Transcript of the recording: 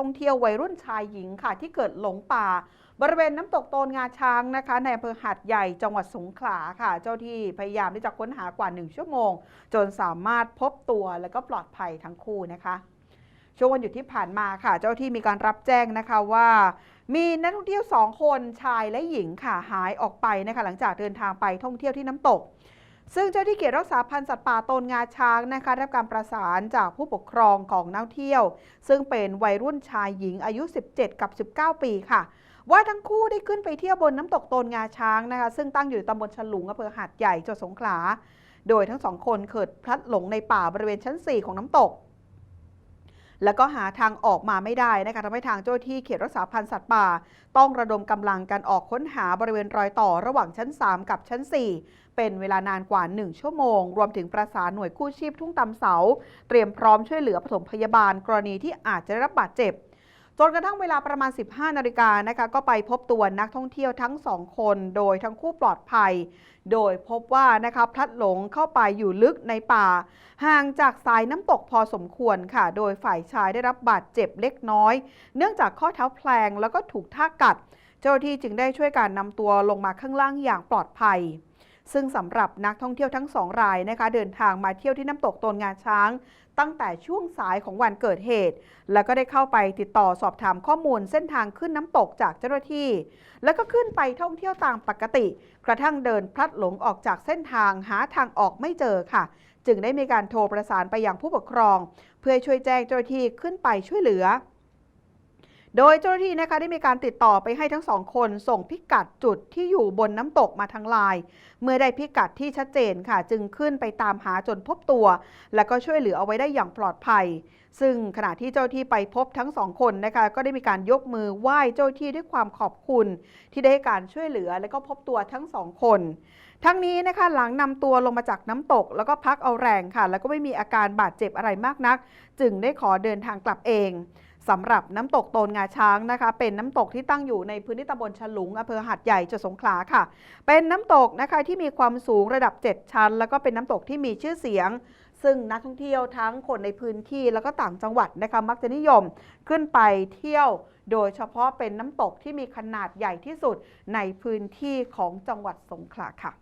ท่องเที่ยววัยรุ่นชายหญิงค่ะที่เกิดหลงป่า บริเวณน้ำตกโตนงาช้างนะคะในอำเภอหาดใหญ่จังหวัดสงขลาค่ะ เจ้าที่พยายามที่จะค้นหากว่า 1 ชั่วโมง จนสามารถพบตัวและก็ปลอดภัยทั้งคู่นะคะช่วงวันหยุดที่ผ่านมาค่ะ เจ้าที่มีการรับแจ้งนะคะว่า มีนักท่องเที่ยวสองคนชายและหญิงค่ะหายออกไปนะคะหลังจากเดินทางไปท่องเที่ยวที่น้ำตก ซึ่งเจ้าที่เขตรักษาพันธุ์สัตว์ป่าตนงาช้างนะคะได้รับการประสานจากผู้ปกครองของนักเที่ยว ซึ่งเป็นวัยรุ่นชายหญิงอายุ 17 กับ 19 ปีค่ะ ว่าทั้งคู่ได้ขึ้นไปเที่ยวบนน้ำตกโตนงาช้างนะคะ ซึ่งตั้งอยู่ตำบลฉลุงอำเภอหาดใหญ่จังหวัดสงขลา โดยทั้งสองคนเกิดพลัดหลงในป่าบริเวณชั้น 4 ของน้ำตก แล้วก็หาทางออกมาไม่ได้นะคะทำให้ทางเจ้าหน้าที่เขตรักษาพันธุ์สัตว์ป่า ต้องระดมกำลังกันออกค้นหาบริเวณรอยต่อระหว่างชั้น 3 กับชั้น 4 เป็นเวลานานกว่า 1 ชั่วโมง รวมถึงประสานหน่วยกู้ชีพทุ่งตำเสา เตรียมพร้อมช่วยเหลือปฐมพยาบาลกรณีที่อาจจะได้รับบาดเจ็บ จนกระทั่งเวลาประมาณ 15 นาฬิกานะคะก็ไปพบตัวนักท่องเที่ยวทั้งสองคน โดยทั้งคู่ปลอดภัย โดยพบว่านะคะพลัดหลงเข้าไปอยู่ลึกในป่า ห่างจากสายน้ำตกพอสมควรค่ะ โดยฝ่ายชายได้รับบาดเจ็บเล็กน้อย เนื่องจากข้อเท้าแพลงแล้วก็ถูกท่ากัด เจ้าหน้าที่จึงได้ช่วยการนำตัวลงมาข้างล่างอย่างปลอดภัย ซึ่งสำหรับนักท่องเที่ยวทั้งสองรายนะคะ เดินทางมาเที่ยวที่น้ำตกโตนงาช้าง ตั้งแต่ช่วงสายของวันเกิดเหตุ แล้วก็ได้เข้าไปติดต่อสอบถามข้อมูลเส้นทางขึ้นน้ำตกจากเจ้าหน้าที่ แล้วก็ขึ้นไปท่องเที่ยวตามปกติ กระทั่งเดินพลัดหลงออกจากเส้นทางหาทางออกไม่เจอค่ะ จึงได้มีการโทรประสานไปยังผู้ปกครอง เพื่อช่วยแจ้งเจ้าหน้าที่ขึ้นไปช่วยเหลือ โดยเจ้าหน้าที่นะคะได้มีการติดต่อไปให้ทั้งสองคน ส่งพิกัดจุดที่อยู่บนน้ำตกมาทางไลน์เมื่อได้พิกัดที่ชัดเจนค่ะ จึงขึ้นไปตามหาจนพบตัว แล้วก็ช่วยเหลือเอาไว้ได้อย่างปลอดภัย ซึ่งขณะที่เจ้าที่ไปพบทั้งสองคนนะคะก็ได้มีการยกมือไหว้เจ้าที่ด้วยความขอบคุณ ที่ได้การช่วยเหลือและก็พบตัวทั้งสองคนทั้งนี้นะคะหลังนำตัวลงมาจากน้ำตก แล้วก็พักเอาแรงค่ะ แล้วก็ไม่มีอาการบาดเจ็บอะไรมากนัก จึงได้ขอเดินทางกลับเอง สำหรับน้ำตกโตนงาช้างนะคะ เป็นน้ำตกที่ตั้งอยู่ในพื้นที่ตำบลฉลุงอำเภอหาดใหญ่จังหวัดสงขลาค่ะ เป็นน้ำตกนะคะที่มีความสูงระดับ 7 ชั้น แล้วก็เป็นน้ำตกที่มีชื่อเสียง ซึ่งนักท่องเที่ยวทั้งคนในพื้นที่แล้วก็ต่างจังหวัดนะคะมักจะนิยมขึ้นไปเที่ยวโดยเฉพาะเป็นน้ำตกที่มีขนาดใหญ่ที่สุดในพื้นที่ของจังหวัดสงขลาค่ะ